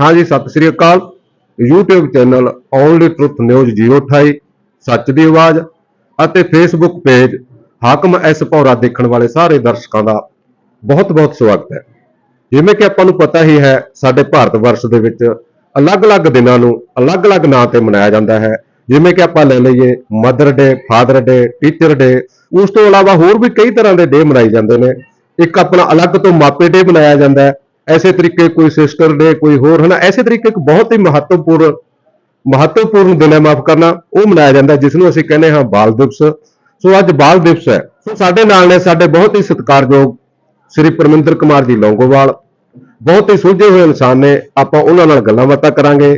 ਹਾਂਜੀ, ਸਤਿ ਸ੍ਰੀ ਅਕਾਲ। YouTube channel only truth news 028 ਸੱਚ ਦੀ ਆਵਾਜ਼ ਅਤੇ Facebook page Hakam S Bhaura ਦੇਖਣ ਵਾਲੇ ਸਾਰੇ ਦਰਸ਼ਕਾਂ ਦਾ ਬਹੁਤ-ਬਹੁਤ ਸਵਾਗਤ ਹੈ। ਜਿਵੇਂ ਕਿ ਆਪਾਂ ਨੂੰ ਪਤਾ ਹੀ ਹੈ, ਸਾਡੇ ਭਾਰਤ ਵਰਸ਼ ਦੇ ਵਿੱਚ ਅਲੱਗ-ਅਲੱਗ ਦਿਨਾਂ ਨੂੰ ਅਲੱਗ-ਅਲੱਗ ਨਾਂ ਤੇ ਮਨਾਇਆ ਜਾਂਦਾ ਹੈ। ਜਿਵੇਂ ਕਿ ਆਪਾਂ ਲੈ ਲਈਏ mother day father day teacher day ਉਸ ਤੋਂ ਇਲਾਵਾ ਹੋਰ ਵੀ ਕਈ ਤਰ੍ਹਾਂ ਦੇ ਡੇ ਮਨਾਏ ਜਾਂਦੇ ਨੇ। ਇੱਕ ਆਪਣਾ ਅਲੱਗ ਤੋਂ ਮਾਪੇ ਡੇ ਮਨਾਇਆ ਜਾਂਦਾ ਹੈ। ਐਸੇ ਤਰੀਕੇ ਕੋਈ ਸਿਸਟਰ ਡੇ ਕੋਈ ਹੋਰ ਹਨਾ ਐਸੇ ਤਰੀਕੇ ਇੱਕ ਬਹੁਤ ਹੀ ਮਹੱਤਵਪੂਰਨ ਮਹੱਤਵਪੂਰਨ ਦਿਨ ਹੈ ਮਾਫ ਕਰਨਾ ਉਹ ਮਨਾਇਆ ਜਾਂਦਾ ਹੈ, ਜਿਸ ਨੂੰ ਅਸੀਂ ਕਹਿੰਦੇ ਹਾਂ ਬਾਲ ਦਿਵਸ। ਸੋ ਅੱਜ ਬਾਲ ਦਿਵਸ ਹੈ। ਸੋ ਸਾਡੇ ਨਾਲ ਨੇ ਸਾਡੇ ਬਹੁਤ ਹੀ ਸਤਿਕਾਰਯੋਗ ਸ੍ਰੀ ਪਰਮਿੰਦਰ ਕੁਮਾਰ ਜੀ ਲੌਂਗੋਵਾਲ। ਬਹੁਤ ਹੀ ਸੁਲਝੇ ਹੋਏ ਇਨਸਾਨ ਨੇ ਆਪਾਂ ਉਹਨਾਂ ਨਾਲ ਗੱਲਾਂ ਬਾਤਾਂ ਕਰਾਂਗੇ।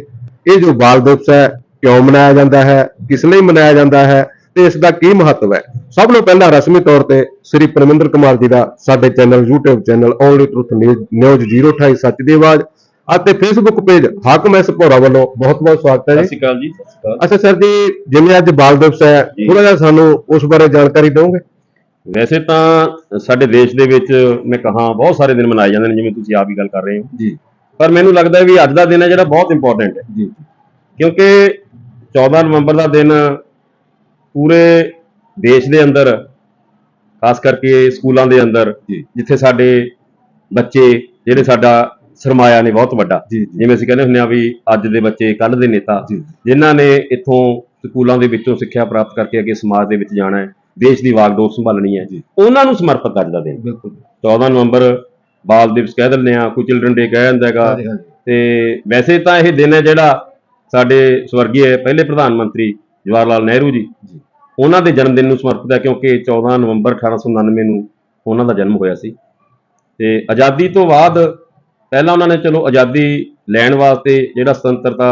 ਇਹ ਜੋ ਬਾਲ ਦਿਵਸ ਹੈ ਕਿਉਂ ਮਨਾਇਆ ਜਾਂਦਾ ਹੈ ਕਿਸ ਲਈ ਮਨਾਇਆ ਜਾਂਦਾ ਹੈ ਤੇ ਇਸ ਦਾ ਕੀ ਮਹੱਤਵ ਹੈ? ਸਭ ਤੋਂ ਪਹਿਲਾਂ ਰਸਮੀ ਤੌਰ ਤੇ ਸ੍ਰੀ ਪਰਮਿੰਦਰ ਕੁਮਾਰ ਜੀ ਦਾ ਸਾਡੇ channel YouTube channel only truth news 028 ਸੱਚ ਦੀ ਆਵਾਜ਼ ਅਤੇ Facebook page Hakam S Bhora ਵੱਲੋਂ ਬਹੁਤ ਬਹੁਤ ਸਵਾਗਤ ਹੈ ਸਤਿ ਜੀ ਸ਼੍ਰੀ ਅਕਾਲ ਜੀ ਸਤਿ ਸ਼੍ਰੀ ਅਕਾਲ। ਅੱਛਾ ਸਰ ਜੀ ਜਿਵੇਂ ਅੱਜ ਬਾਲ ਦਿਵਸ ਹੈ ਜੀ। ਥੋੜਾ ਜਿਹਾ ਸਾਨੂੰ ਉਸ ਬਾਰੇ ਜਾਣਕਾਰੀ ਦਿਓਗੇ? ਵੈਸੇ ਤਾਂ ਸਾਡੇ ਦੇਸ਼ ਦੇ ਵਿੱਚ ਮੈਂ ਕਹਾਂ ਬਹੁਤ ਸਾਰੇ ਦਿਨ ਮਨਾਏ ਜਾਂਦੇ ਨੇ ਜਿਵੇਂ ਤੁਸੀਂ ਆਪ ਹੀ ਗੱਲ ਕਰ ਰਹੇ ਹੋ। ਜੀ। ਪਰ ਮੈਨੂੰ ਲੱਗਦਾ ਹੈ ਵੀ ਅੱਜ ਦਾ ਦਿਨ ਹੈ ਜਿਹੜਾ ਬਹੁਤ ਇੰਪੋਰਟੈਂਟ ਹੈ। ਜੀ। ਕਿਉਂਕਿ 14 ਨਵੰਬਰ ਦਾ ਦਿਨ ਪੂਰੇ ਦੇਸ਼ ਦੇ ਅੰਦਰ ਖਾਸ ਕਰਕੇ ਸਕੂਲਾਂ ਦੇ ਅੰਦਰ। ਜਿੱਥੇ ਸਾਡੇ ਬੱਚੇ ਜਿਹੜੇ ਸਾਡਾ ਸਰਮਾਇਆ ਨੇ ਬਹੁਤ ਵੱਡਾ ਜਿਵੇਂ ਅਸੀਂ ਕਹਿੰਦੇ ਹੁੰਦੇ ਆ ਵੀ ਅੱਜ ਦੇ ਬੱਚੇ ਕੱਲ੍ਹ ਦੇ ਨੇਤਾ। ਜਿਨ੍ਹਾਂ ਨੇ ਇੱਥੋਂ ਸਕੂਲਾਂ ਦੇ ਵਿੱਚੋਂ ਸਿੱਖਿਆ ਪ੍ਰਾਪਤ ਕਰਕੇ ਅੱਗੇ ਸਮਾਜ ਦੇ ਵਿੱਚ ਜਾਣਾ ਹੈ ਦੇਸ਼ ਦੀ ਵਾਗਡੋਰ ਸੰਭਾਲਣੀ ਹੈ। ਉਹਨਾਂ ਨੂੰ ਸਮਰਪਿਤ ਅੱਜ ਦਾ ਦਿਨ ਬਿਲਕੁਲ 14 ਨਵੰਬਰ ਬਾਲ ਦਿਵਸ ਕਹਿ ਦਿੰਦੇ ਆ ਕੋਈ ਚਿਲਡਰਨ ਡੇ ਕਹਿ ਜਾਂਦਾ ਹੈਗਾ ਤੇ ਵੈਸੇ ਤਾਂ ਇਹ ਦਿਨ ਹੈ ਜਿਹੜਾ ਸਾਡੇ ਸਵਰਗੀ ਪਹਿਲੇ ਪ੍ਰਧਾਨ ਮੰਤਰੀ ਜਵਾਹਰ ਲਾਲ ਨਹਿਰੂ ਜੀ। ਉਹਨਾਂ ਦੇ ਜਨਮ ਦਿਨ ਨੂੰ ਸਮਰਪਿਤ ਹੈ ਕਿਉਂਕਿ 14 ਨਵੰਬਰ 1899 ਨੂੰ ਉਹਨਾਂ ਦਾ ਜਨਮ ਹੋਇਆ ਸੀ ਤੇ ਆਜ਼ਾਦੀ ਤੋਂ ਬਾਅਦ ਪਹਿਲਾਂ ਉਹਨਾਂ ਨੇ ਚਲੋ ਆਜ਼ਾਦੀ ਲੈਣ ਵਾਸਤੇ ਜਿਹੜਾ ਸੁਤੰਤਰਤਾ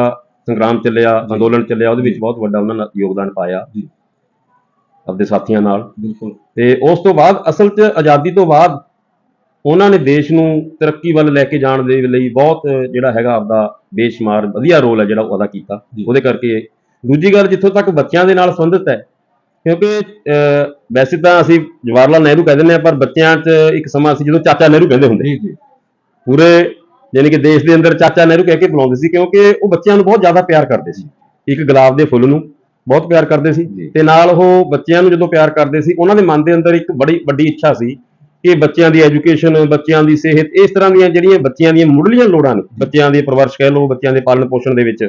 ਸੰਗਰਾਮ ਚੱਲਿਆ ਅੰਦੋਲਨ ਚੱਲਿਆ ਉਹਦੇ ਵਿੱਚ ਬਹੁਤ ਵੱਡਾ ਉਹਨਾਂ ਨੇ ਯੋਗਦਾਨ ਪਾਇਆ ਜੀ। ਆਪਦੇ ਸਾਥੀਆਂ ਨਾਲ ਬਿਲਕੁਲ ਤੇ ਉਸ ਤੋਂ ਬਾਅਦ ਅਸਲ 'ਚ ਆਜ਼ਾਦੀ ਤੋਂ ਬਾਅਦ ਉਹਨਾਂ ਨੇ ਦੇਸ਼ ਨੂੰ ਤਰੱਕੀ ਵੱਲ ਲੈ ਕੇ ਜਾਣ ਦੇ ਲਈ ਬਹੁਤ ਜਿਹੜਾ ਹੈਗਾ ਆਪਦਾ ਬੇਸ਼ੁਮਾਰ ਵਧੀਆ ਰੋਲ ਹੈ ਜਿਹੜਾ ਉਹ ਅਦਾ ਕੀਤਾ। ਉਹਦੇ ਕਰਕੇ ਦੂਜੀ ਗੱਲ ਜਿੱਥੋਂ ਤੱਕ ਬੱਚਿਆਂ ਦੇ ਨਾਲ ਸੰਬੰਧਿਤ ਹੈ ਕਿਉਂਕਿ ਵੈਸੇ ਤਾਂ ਅਸੀਂ ਜਵਾਹਰ ਲਾਲ ਨਹਿਰੂ ਕਹਿ ਦਿੰਦੇ ਆ ਪਰ ਬੱਚਿਆਂ 'ਚ ਇੱਕ ਸਮਾਂ ਸੀ ਜਦੋਂ ਚਾਚਾ ਨਹਿਰੂ ਕਹਿੰਦੇ ਹੁੰਦੇ ਜੀ ਪੂਰੇ ਯਾਨੀ ਕਿ ਦੇਸ਼ ਦੇ ਅੰਦਰ ਚਾਚਾ ਨਹਿਰੂ ਕਹਿ ਕੇ ਬੁਲਾਉਂਦੇ ਸੀ ਕਿਉਂਕਿ ਉਹ ਬੱਚਿਆਂ ਨੂੰ ਬਹੁਤ ਜ਼ਿਆਦਾ ਪਿਆਰ ਕਰਦੇ ਸੀ। ਇੱਕ ਗੁਲਾਬ ਦੇ ਫੁੱਲ ਨੂੰ ਬਹੁਤ ਪਿਆਰ ਕਰਦੇ ਸੀ। ਤੇ ਨਾਲ ਉਹ ਬੱਚਿਆਂ ਨੂੰ ਜਦੋਂ ਪਿਆਰ ਕਰਦੇ ਸੀ ਉਹਨਾਂ ਦੇ ਮਨ ਦੇ ਅੰਦਰ ਇੱਕ ਬੜੀ ਵੱਡੀ ਇੱਛਾ ਸੀ ਕਿ ਬੱਚਿਆਂ ਦੀ ਐਜੂਕੇਸ਼ਨ ਬੱਚਿਆਂ ਦੀ ਸਿਹਤ ਇਸ ਤਰ੍ਹਾਂ ਦੀਆਂ ਜਿਹੜੀਆਂ ਬੱਚਿਆਂ ਦੀਆਂ ਮੁੱਢਲੀਆਂ ਲੋੜਾਂ ਨੇ ਬੱਚਿਆਂ ਦੀ ਪਰਵਰਿਸ਼ ਕਹਿ ਲਓ ਬੱਚਿਆਂ ਦੇ ਪਾਲਣ ਪੋਸ਼ਣ ਦੇ ਵਿੱਚ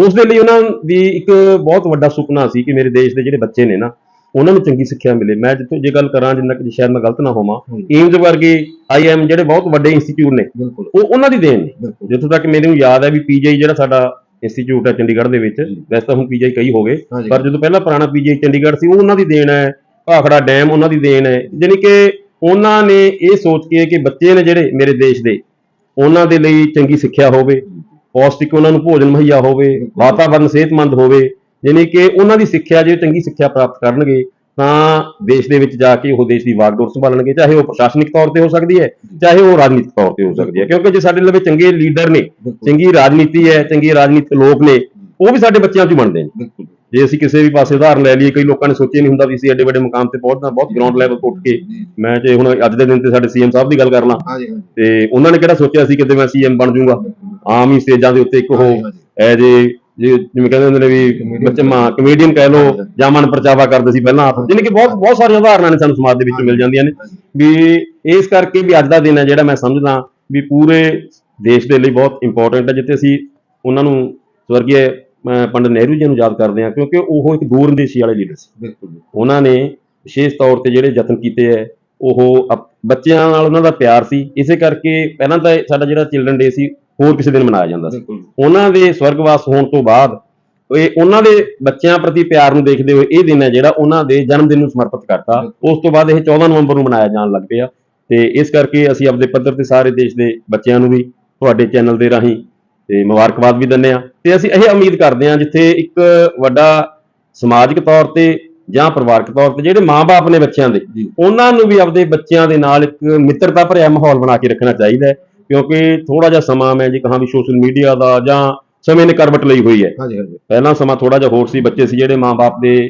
ਉਸ ਦੇ ਲਈ ਉਹਨਾਂ ਦੀ ਇੱਕ ਬਹੁਤ ਵੱਡਾ ਸੁਪਨਾ ਸੀ ਕਿ ਮੇਰੇ ਦੇਸ਼ ਦੇ ਜਿਹੜੇ ਬੱਚੇ ਨੇ ਨਾ ਉਹਨਾਂ ਨੂੰ ਚੰਗੀ ਸਿੱਖਿਆ ਮਿਲੇ। ਮੈਂ ਜਿੱਥੋਂ ਜੇ ਗੱਲ ਕਰਾਂ ਜਿੰਨਾ ਕਿ ਸ਼ਾਇਦ ਮੈਂ ਗਲਤ ਨਾ ਹੋਵਾਂ। ਏਮਜ਼ ਵਰਗੇ ਆਈਐਮ ਜਿਹੜੇ ਬਹੁਤ ਵੱਡੇ ਇੰਸਟੀਚਿਊਟ ਨੇ ਉਹ ਉਹਨਾਂ ਦੀ ਦੇਣ ਨੇ। ਜਿੱਥੋਂ ਤੱਕ ਮੈਨੂੰ ਯਾਦ ਹੈ ਵੀ ਪੀਜੀਆਈ ਜਿਹੜਾ ਸਾਡਾ ਇੰਸਟੀਚਿਊਟ ਹੈ ਚੰਡੀਗੜ੍ਹ ਦੇ ਵਿੱਚ। ਵੈਸੇ ਤਾਂ ਹੁਣ ਪੀਜੀਆਈ ਕਈ ਹੋ ਗਏ ਪਰ ਜਦੋਂ ਪਹਿਲਾਂ ਪੁਰਾਣਾ ਪੀਜੀਆਈ ਚੰਡੀਗੜ੍ਹ ਸੀ ਉਹ ਉਹਨਾਂ ਦੀ ਦੇਣ ਹੈ ਭਾਖੜਾ ਡੈਮ ਉਹਨਾਂ ਦੀ ਦੇਣ ਹੈ ਜਾਣੀ ਕਿ ਉਹਨਾਂ ਨੇ ਇਹ ਸੋਚ ਕੇ ਕਿ ਬੱਚੇ ਨੇ ਜਿਹੜੇ ਮੇਰੇ ਦੇਸ਼ ਦੇ ਉਹਨਾਂ ਦੇ ਲਈ ਚੰਗੀ ਸਿੱਖਿਆ ਹੋਵੇ ਪੌਸ਼ਟਿਕ ਉਹਨਾਂ ਨੂੰ ਭੋਜਨ ਮੁਹੱਈਆ ਹੋਵੇ। ਵਾਤਾਵਰਣ ਸਿਹਤਮੰਦ ਹੋਵੇ ਜਾਣੀ ਕਿ ਉਹਨਾਂ ਦੀ ਸਿੱਖਿਆ ਜੇ ਚੰਗੀ ਸਿੱਖਿਆ ਪ੍ਰਾਪਤ ਕਰਨਗੇ ਤਾਂ ਦੇਸ਼ ਦੇ ਵਿੱਚ ਜਾ ਕੇ ਉਹ ਦੇਸ਼ ਦੀ ਵਾਗਡੋਰ ਸੰਭਾਲਣਗੇ ਚਾਹੇ ਉਹ ਪ੍ਰਸ਼ਾਸਨਿਕ ਤੌਰ ਤੇ ਹੋ ਸਕਦੀ ਹੈ ਚਾਹੇ ਉਹ ਰਾਜਨੀਤਿਕ ਤੌਰ ਤੇ ਹੋ ਸਕਦੀ ਹੈ ਕਿਉਂਕਿ ਜੇ ਸਾਡੇ ਲਵੇ ਚੰਗੇ ਲੀਡਰ ਨੇ ਚੰਗੀ ਰਾਜਨੀਤੀ ਹੈ ਚੰਗੇ ਰਾਜਨੀਤਿਕ ਲੋਕ ਨੇ ਉਹ ਵੀ ਸਾਡੇ ਬੱਚਿਆਂ 'ਚ ਬਣਦੇ ਨੇ ਬਿਲਕੁਲ ਜੇ ਅਸੀਂ ਕਿਸੇ ਵੀ ਪਾਸੇ ਉਦਾਹਰਨ ਲੈ ਲਈਏ ਕਈ ਲੋਕਾਂ ਨੇ ਸੋਚਿਆ ਨਹੀਂ ਹੁੰਦਾ ਵੀ ਅਸੀਂ ਐਡੇ ਵੱਡੇ ਮੁਕਾਮ ਤੇ ਪਹੁੰਚਣਾ ਬਹੁਤ ਗਰਾਊਂਡ ਲੈਵਲ ਤੋਂ ਉੱਠ ਕੇ। ਮੈਂ ਜੇ ਹੁਣ ਅੱਜ ਦੇ ਦਿਨ ਤੇ ਸਾਡੇ ਸੀਐਮ ਸਾਹਿਬ ਦੀ ਗੱਲ ਕਰ ਲਾਂ ਤੇ ਉਹਨਾਂ ਨੇ ਕਿਹੜਾ ਸੋਚਿਆ ਸੀ ਕਿਤੇ ਮੈਂ ਸੀਐਮ ਬਣ ਜਾਊਂਗਾ ਆਮ ਹੀ ਸਟੇਜਾਂ ਦੇ ਉੱਤੇ ਇੱਕ ਉਹ। ਐਜ ਏ ਜੇ ਜਿਵੇਂ ਕਹਿੰਦੇ ਹੁੰਦੇ ਨੇ ਵੀ ਬੱਚੇ ਮਾਂ ਕਮੇਡੀਅਨ ਕਹਿ ਲੋ। ਜਾਂ ਮਨ ਪਰਚਾਵਾ ਕਰਦੇ ਸੀ ਪਹਿਲਾਂ ਆਪ ਯਾਨੀ ਕਿ ਬਹੁਤ ਬਹੁਤ ਸਾਰੀਆਂ ਉਦਾਹਰਨਾਂ ਨੇ ਸਾਨੂੰ ਸਮਾਜ ਦੇ ਵਿੱਚ ਮਿਲ ਜਾਂਦੀਆਂ ਨੇ ਵੀ ਇਸ ਕਰਕੇ ਵੀ ਅੱਜ ਦਾ ਦਿਨ ਹੈ ਜਿਹੜਾ ਮੈਂ ਸਮਝਦਾ ਵੀ ਪੂਰੇ ਦੇਸ਼ ਦੇ ਲਈ ਬਹੁਤ ਇੰਪੋਰਟੈਂਟ ਹੈ ਜਿੱਥੇ ਅਸੀਂ ਉਹਨਾਂ ਨੂੰ ਸਵਰਗੀ ਪੰਡਿਤ ਨਹਿਰੂ ਜੀ ਨੂੰ ਯਾਦ ਕਰਦੇ ਹਾਂ ਕਿਉਂਕਿ ਉਹ ਇੱਕ ਦੂਰਅੰਦੇਸ਼ੀ ਵਾਲੇ ਲੀਡਰ ਸੀ। ਬਿਲਕੁਲ ਉਹਨਾਂ ਨੇ ਵਿਸ਼ੇਸ਼ ਤੌਰ ਤੇ ਜਿਹੜੇ ਯਤਨ ਕੀਤੇ ਹੈ ਉਹ ਬੱਚਿਆਂ ਨਾਲ ਉਹਨਾਂ ਦਾ ਪਿਆਰ ਸੀ। ਇਸੇ ਕਰਕੇ ਪਹਿਲਾਂ ਤਾਂ ਸਾਡਾ ਜਿਹੜਾ ਚਿਲਡਰਨ ਡੇ ਸੀ ਹੋਰ ਕਿਸੇ ਦਿਨ ਮਨਾਇਆ ਜਾਂਦਾ ਸੀ। ਉਹਨਾਂ ਦੇ ਸਵਰਗਵਾਸ ਹੋਣ ਤੋਂ ਬਾਅਦ ਇਹ ਉਹਨਾਂ ਦੇ ਬੱਚਿਆਂ ਪ੍ਰਤੀ ਪਿਆਰ ਨੂੰ ਦੇਖਦੇ ਹੋਏ ਇਹ ਦਿਨ ਹੈ ਜਿਹੜਾ ਉਹਨਾਂ ਦੇ ਜਨਮ ਦਿਨ ਨੂੰ ਸਮਰਪਿਤ ਕਰਤਾ। ਉਸ ਤੋਂ ਬਾਅਦ ਇਹ 14 ਨਵੰਬਰ ਨੂੰ ਮਨਾਇਆ ਜਾਣ ਲੱਗ ਪਿਆ। ਤੇ ਇਸ ਕਰਕੇ ਅਸੀਂ ਆਪਦੇ ਪੱਧਰ ਤੇ ਸਾਰੇ ਦੇਸ਼ ਦੇ ਬੱਚਿਆਂ ਨੂੰ ਵੀ ਤੁਹਾਡੇ ਚੈਨਲ ਦੇ ਰਾਹੀਂ ਤੇ ਮੁਬਾਰਕਬਾਦ ਵੀ ਦਿੰਦੇ ਆ ਤੇ ਅਸੀਂ ਇਹ ਉਮੀਦ ਕਰਦੇ ਹਾਂ ਜਿੱਥੇ ਇੱਕ ਵੱਡਾ ਸਮਾਜਿਕ ਤੌਰ ਤੇ ਜਾਂ ਪਰਿਵਾਰਕ ਤੌਰ ਤੇ ਜਿਹੜੇ ਮਾਪੇ ਨੇ ਬੱਚਿਆਂ ਦੇ ਉਹਨਾਂ ਨੂੰ ਵੀ ਆਪਦੇ ਬੱਚਿਆਂ ਦੇ ਨਾਲ ਇੱਕ ਮਿੱਤਰਤਾ ਭਰਿਆ ਮਾਹੌਲ ਬਣਾ ਕੇ ਰੱਖਣਾ ਚਾਹੀਦਾ ਕਿਉਂਕਿ ਥੋੜਾ ਜਿਹਾ ਸਮਾਂ ਮੈਂ ਜੇ ਕਹਾਂ ਵੀ ਸੋਸ਼ਲ ਮੀਡੀਆ ਦਾ ਜਾਂ ਸਮੇਂ ਨੇ ਕਰਵਟ ਲਈ ਹੋਈ ਹੈ। ਹਾਂਜੀ ਹਾਂਜੀ। ਪਹਿਲਾਂ ਸਮਾਂ ਥੋੜਾ ਜਿਹਾ ਹੋਰ ਸੀ ਬੱਚੇ ਸੀ ਜਿਹੜੇ ਮਾਪੇ ਦੇ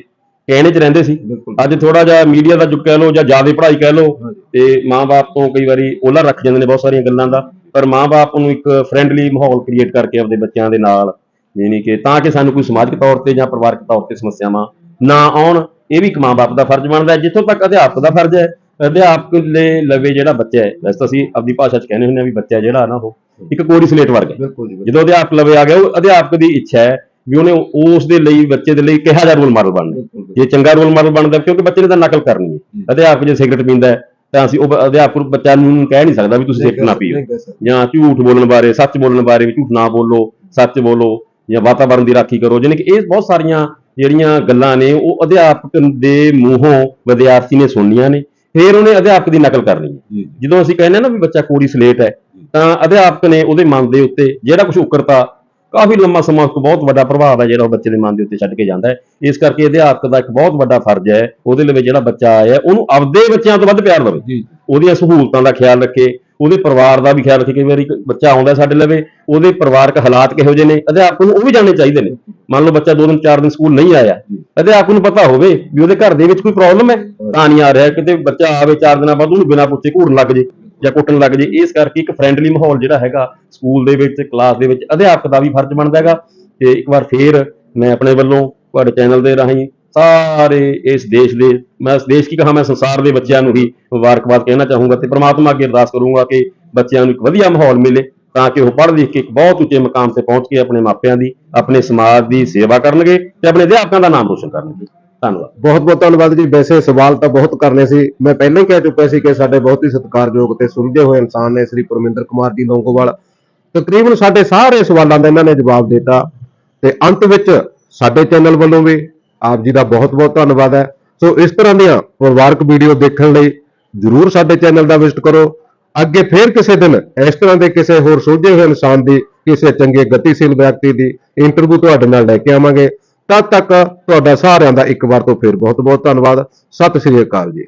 ਕਹਿਣੇ 'ਚ ਰਹਿੰਦੇ ਸੀ। ਅੱਜ ਥੋੜਾ ਜਿਹਾ ਮੀਡੀਆ ਦਾ ਯੁੱਗ ਕਹਿ ਲਓ ਜਾਂ ਜ਼ਿਆਦਾ ਪੜ੍ਹਾਈ ਕਹਿ ਲਓ ਤੇ ਮਾਪੇ ਤੋਂ ਕਈ ਵਾਰੀ ਉਹਲਾ ਰੱਖ ਜਾਂਦੇ ਨੇ ਬਹੁਤ ਸਾਰੀਆਂ ਗੱਲਾਂ ਦਾ। ਪਰ ਮਾਪੇ ਨੂੰ ਇੱਕ ਫ੍ਰੈਂਡਲੀ ਮਾਹੌਲ ਕ੍ਰੀਏਟ ਕਰਕੇ ਆਪਣੇ ਬੱਚਿਆਂ ਦੇ ਨਾਲ ਯਾਨੀ ਕਿ ਤਾਂ ਕਿ ਸਾਨੂੰ ਕੋਈ ਸਮਾਜਿਕ ਤੌਰ ਤੇ ਜਾਂ ਪਰਿਵਾਰਕ ਤੌਰ ਤੇ ਸਮੱਸਿਆਵਾਂ ਨਾ ਆਉਣ ਇਹ ਵੀ ਇੱਕ ਮਾਂ-ਬਾਪ ਦਾ ਫਰਜ਼ ਬਣਦਾ ਹੈ ਜਿੱਥੋਂ ਤੱਕ ਅਧਿਆਪਕ ਦਾ ਫਰਜ਼ ਹੈ। ਅਧਿਆਪਕ ਦੇ ਲਵੇ ਜਿਹੜਾ ਬੱਚਾ ਹੈ ਵੈਸੇ ਤਾਂ ਅਸੀਂ ਆਪਣੀ ਭਾਸ਼ਾ 'ਚ ਕਹਿੰਦੇ ਹੁੰਦੇ ਆ ਵੀ ਬੱਚਾ ਜਿਹੜਾ ਨਾ ਉਹ ਇੱਕ ਕੋੜੀ ਸਲੇਟ ਵਰਗਾ ਜਦੋਂ ਅਧਿਆਪਕ ਲਵੇ ਆ ਗਿਆ ਉਹ ਅਧਿਆਪਕ ਦੀ ਇੱਛਾ ਹੈ ਵੀ ਉਹਨੇ ਉਸ ਦੇ ਲਈ ਬੱਚੇ ਦੇ ਲਈ ਕਿਹਾ ਜਾ ਰੋਲ ਮਾਡਲ ਬਣਨਾ ਜੇ ਚੰਗਾ ਰੋਲ ਮਾਡਲ ਬਣਦਾ ਕਿਉਂਕਿ ਬੱਚੇ ਨੇ ਤਾਂ ਨਕਲ ਕਰਨੀ ਹੈ। ਅਧਿਆਪਕ ਜੇ ਸਿਗਰਟ ਪੀਂਦਾ ਤਾਂ ਅਸੀਂ ਉਹ ਬ- ਅਧਿਆਪਕ ਨੂੰ ਬੱਚਾ ਨੂੰ ਕਹਿ ਨਹੀਂ ਸਕਦਾ ਵੀ ਤੁਸੀਂ ਸਿਗਰਟ ਨਾ ਪੀਓ। ਜਾਂ ਝੂਠ ਬੋਲਣ ਬਾਰੇ ਸੱਚ ਬੋਲਣ ਬਾਰੇ ਵੀ ਝੂਠ ਨਾ ਬੋਲੋ ਸੱਚ ਬੋਲੋ ਜਾਂ ਵਾਤਾਵਰਣ ਦੀ ਰਾਖੀ ਕਰੋ। ਜਾਣੀ ਕਿ ਇਹ ਬਹੁਤ ਸਾਰੀਆਂ ਜਿਹੜੀਆਂ ਗੱਲਾਂ ਨੇ ਉਹ ਅਧਿਆਪਕ ਦੇ ਮੂੰਹੋਂ ਵਿਦਿਆਰਥੀ ਨੇ ਸੁਣਨੀਆਂ ਨੇ। ਫਿਰ ਉਹਨੇ ਅਧਿਆਪਕ ਦੀ ਨਕਲ ਕਰਨੀ ਹੈ। ਜਦੋਂ ਅਸੀਂ ਕਹਿੰਦੇ ਹਾਂ ਨਾ ਵੀ ਬੱਚਾ ਕੋੜੀ ਸਲੇਟ ਹੈ ਤਾਂ ਅਧਿਆਪਕ ਨੇ ਉਹਦੇ ਮਨ ਦੇ ਉੱਤੇ ਜਿਹੜਾ ਕੁਝ ਉਕਰਤਾ ਕਾਫੀ ਲੰਮਾ ਸਮਾਂ ਇੱਕ ਬਹੁਤ ਵੱਡਾ ਪ੍ਰਭਾਵ ਹੈ ਜਿਹੜਾ ਉਹ ਬੱਚੇ ਦੇ ਮਨ ਦੇ ਉੱਤੇ ਛੱਡ ਕੇ ਜਾਂਦਾ ਹੈ। ਇਸ ਕਰਕੇ ਅਧਿਆਪਕ ਦਾ ਇੱਕ ਬਹੁਤ ਵੱਡਾ ਫਰਜ਼ ਹੈ। ਉਹਦੇ ਲਈ ਜਿਹੜਾ ਬੱਚਾ ਆਇਆ ਉਹਨੂੰ ਆਪਦੇ ਬੱਚਿਆਂ ਤੋਂ ਵੱਧ ਪਿਆਰ ਦੇਵੇ। ਉਹਦੀਆਂ ਸਹੂਲਤਾਂ ਦਾ ਖਿਆਲ ਰੱਖੇ ਉਹਦੇ ਪਰਿਵਾਰ ਦਾ ਵੀ ਖਿਆਲ ਰੱਖੇ। ਕਈ ਵਾਰੀ ਬੱਚਾ ਆਉਂਦਾ ਸਾਡੇ ਲਵੇ ਉਹਦੇ ਪਰਿਵਾਰਕ ਹਾਲਾਤ ਕਿਹੋ ਜਿਹੇ ਨੇ? ਅਧਿਆਪਕ ਨੂੰ ਉਹ ਵੀ ਜਾਣਨੇ ਚਾਹੀਦੇ ਨੇ। ਮੰਨ ਲਓ ਬੱਚਾ ਦੋ ਦਿਨ ਚਾਰ ਦਿਨ ਸਕੂਲ ਨਹੀਂ ਆਇਆ। ਅਧਿਆਪਕ ਨੂੰ ਪਤਾ ਹੋਵੇ ਵੀ ਉਹਦੇ ਘਰ ਦੇ ਵਿੱਚ ਕੋਈ ਪ੍ਰੋਬਲਮ ਹੈ। ਤਾਂ ਨਹੀਂ ਆ ਰਿਹਾ। ਕਿਤੇ ਬੱਚਾ ਆਵੇ ਚਾਰ ਦਿਨਾਂ ਬਾਅਦ ਉਹਨੂੰ ਬਿਨਾਂ ਪੁੱਛੇ ਘੂਰਨ ਲੱਗ ਜੇ। ਜਾਂ ਕੁੱਟਣ ਲੱਗ ਜੇ, ਇਸ ਕਰਕੇ ਇੱਕ ਫਰੈਂਡਲੀ ਮਾਹੌਲ ਜਿਹੜਾ ਹੈਗਾ ਸਕੂਲ ਦੇ ਵਿੱਚ ਕਲਾਸ ਦੇ ਵਿੱਚ ਅਧਿਆਪਕ ਦਾ ਵੀ ਫਰਜ਼ ਬਣਦਾ ਹੈਗਾ। ਤੇ ਇੱਕ ਵਾਰ ਫੇਰ ਮੈਂ ਆਪਣੇ ਵੱਲੋਂ ਤੁਹਾਡੇ ਚੈਨਲ ਦੇ ਰਾਹੀਂ ਸਾਰੇ ਇਸ ਦੇਸ਼ ਦੇ, ਮੈਂ ਇਸ ਦੇਸ਼ ਕੀ ਕਹਾ, ਮੈਂ ਸੰਸਾਰ ਦੇ ਬੱਚਿਆਂ ਨੂੰ ਵੀ ਮੁਬਾਰਕਬਾਦ ਕਹਿਣਾ ਚਾਹੂੰਗਾ ਤੇ ਪ੍ਰਮਾਤਮਾ ਅੱਗੇ ਅਰਦਾਸ ਕਰੂੰਗਾ ਕਿ ਬੱਚਿਆਂ ਨੂੰ ਇੱਕ ਵਧੀਆ ਮਾਹੌਲ ਮਿਲੇ ਤਾਂ ਕਿ ਉਹ ਪੜ੍ਹ ਲਿਖ ਕੇ ਇੱਕ ਬਹੁਤ ਉੱਚੇ ਮਕਾਮ ਤੇ ਪਹੁੰਚ ਕੇ ਆਪਣੇ ਮਾਪਿਆਂ ਦੀ, ਆਪਣੇ ਸਮਾਜ ਦੀ ਸੇਵਾ ਕਰਨਗੇ ਤੇ ਆਪਣੇ ਅਧਿਆਪਕਾਂ ਦਾ ਨਾਮ ਰੋਸ਼ਨ ਕਰਨਗੇ। ਧੰਨਵਾਦ। ਬਹੁਤ ਬਹੁਤ ਧੰਨਵਾਦ ਜੀ। ਵੈਸੇ ਸਵਾਲ ਤਾਂ ਬਹੁਤ ਕਰਨੇ ਸੀ। ਮੈਂ ਪਹਿਲਾਂ ਹੀ ਕਹਿ ਚੁੱਕਿਆ ਸੀ ਕਿ ਸਾਡੇ ਬਹੁਤ ਹੀ ਸਤਿਕਾਰਯੋਗ ਤੇ ਸੁਲਝੇ ਹੋਏ ਇਨਸਾਨ ਨੇ ਸ੍ਰੀ ਪਰਮਿੰਦਰ ਕੁਮਾਰ ਜੀ ਲੌਂਗੋਵਾਲ ਤਕਰੀਬਨ ਸਾਡੇ ਸਾਰੇ ਸਵਾਲਾਂ ਦਾ ਇਹਨਾਂ ਨੇ ਜਵਾਬ ਦਿੱਤਾ। ਤੇ ਅੰਤ ਵਿੱਚ ਸਾਡੇ ਚੈਨਲ ਵੱਲੋਂ ਵੀ ਆਪ ਜੀ ਦਾ ਬਹੁਤ ਬਹੁਤ ਧੰਨਵਾਦ ਹੈ। ਸੋ ਇਸ ਤਰ੍ਹਾਂ ਦੀਆਂ ਪਰਿਵਾਰਕ ਵੀਡੀਓ ਦੇਖਣ ਲਈ ਜਰੂਰ ਸਾਡੇ ਚੈਨਲ ਦਾ ਵਿਜ਼ਿਟ ਕਰੋ। ਅੱਗੇ ਫੇਰ ਕਿਸੇ ਦਿਨ ਇਸ ਤਰ੍ਹਾਂ ਦੇ ਕਿਸੇ ਹੋਰ ਸੁਲਝੇ ਹੋਏ ਇਨਸਾਨ ਦੀ, ਕਿਸੇ ਚੰਗੇ ਗਤੀਸ਼ੀਲ ਵਿਅਕਤੀ ਦੀ ਇੰਟਰਵਿਊ ਤੁਹਾਡੇ ਨਾਲ ਲੈ ਕੇ ਆਵਾਂਗੇ। ਤਦ ਤੱਕ ਤੁਹਾਡਾ ਸਾਰਿਆਂ ਦਾ ਇੱਕ ਵਾਰ ਤੋਂ ਫਿਰ ਬਹੁਤ ਬਹੁਤ ਧੰਨਵਾਦ। ਸਤਿ ਸ੍ਰੀ ਅਕਾਲ ਜੀ।